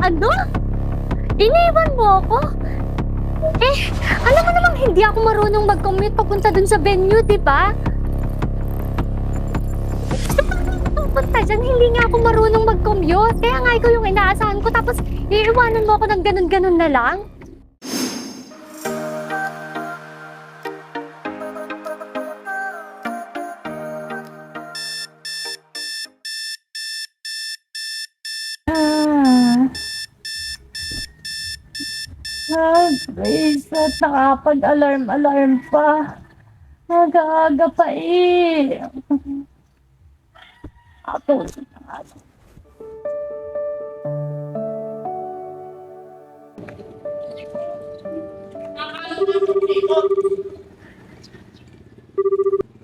Ano? Iniwan mo ako? Eh, alam mo namang hindi ako marunong mag-commute papunta dun sa venue, di ba? Pupunta dyan? Hindi nga ako marunong mag-commute. Kaya nga ikaw yung inaasahan ko. Tapos, iiwanan mo ako ng ganun-ganun na lang? Ah, Grace, at nakapag-alarm-alarm pa. Aga-aga pa eh. Ako,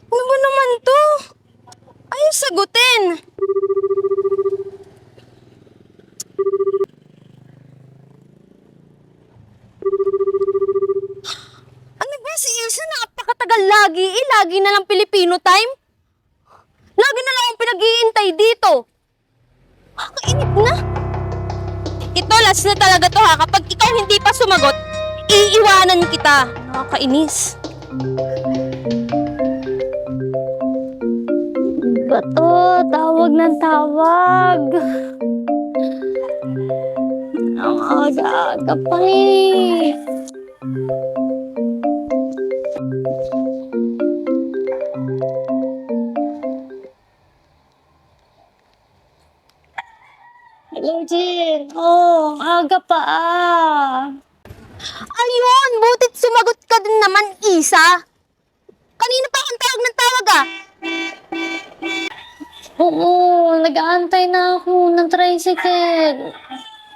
Ano ba naman to? Ayaw sagutin. Ano ba si Ilsa? Napakatagal lagi eh. Lagi na lang Filipino time. Lagi na lang akong pinag-iintay dito. Kakainip na. Ito, last na talaga to ha. Kapag ikaw hindi pa sumagot, iiwanan kita. Nakakainis. Bato, tawag ng tawag. Ang aga-aga pa eh. Jin. Oh, ang aga pa ah. Ayun, butit sumagot ka din naman, Isa. Kanina pa akong tawag ng tawag ah. Oo, nag-aantay na ako ng tricycle.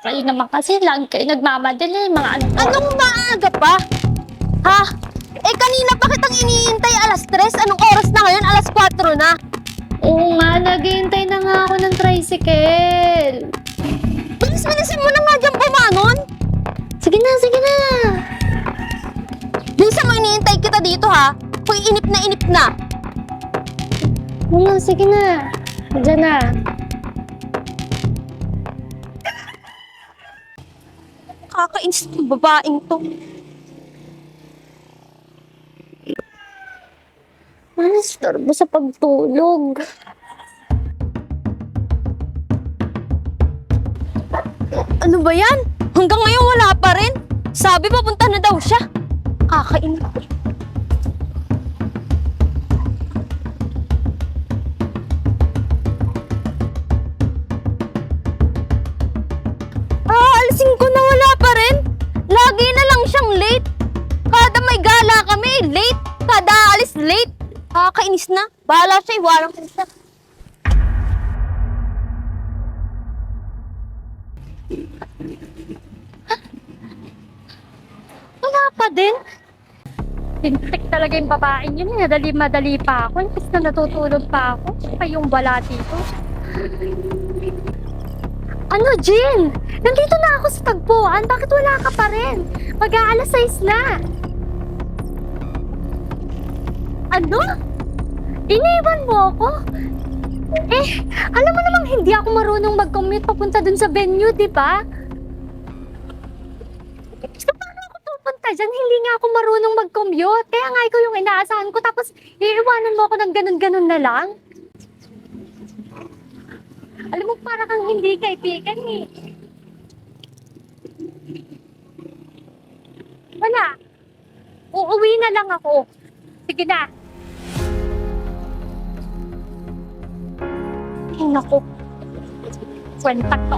Kayo naman kasi lang kayo nagmamadali, mga ano. Anong maaga pa? Ha? Eh kanina pa kitang iniintay alas 3. Anong oras na ngayon? Alas 4 na. Oo nga, naghihintay na nga ako ng tricycle. Iniintay kita dito ha. Kung inip na inip na. Nga, sige na. Diyan na. Kakainis ng babaeng to. Ano, istorbo sa pagtulog. Ano ba yan? Hanggang ngayon wala pa rin. Sabi papunta na daw siya. Kakainis. Aalisin ko na wala pa rin. Lagi na lang siyang late. Kada may gala kami, late. Kada alis, late. Kakainis na. Bahala siya, iwanan ko siya. Pa din. Tintik talaga yung babaeng yun. Nadali-madali pa ako. Imbis na natutulog pa ako. Pa yung wala dito. Ano, Jin? Nandito na ako sa tagpuan. Bakit wala ka pa rin? Mag-aalas 6 na. Ano? Iniwan mo ako? Eh, alam mo namang hindi ako marunong mag-commute papunta dun sa venue, di ba? Pupunta dyan? Hindi nga ako marunong mag-commute. Kaya nga ikaw yung inaasahan ko. Tapos, iiwanan mo ako ng ganun-ganun na lang. Alam mo, para kang hindi kaibigan eh. Wala. Uuwi na lang ako. Sige na. Ay, naku. Kwenta ko.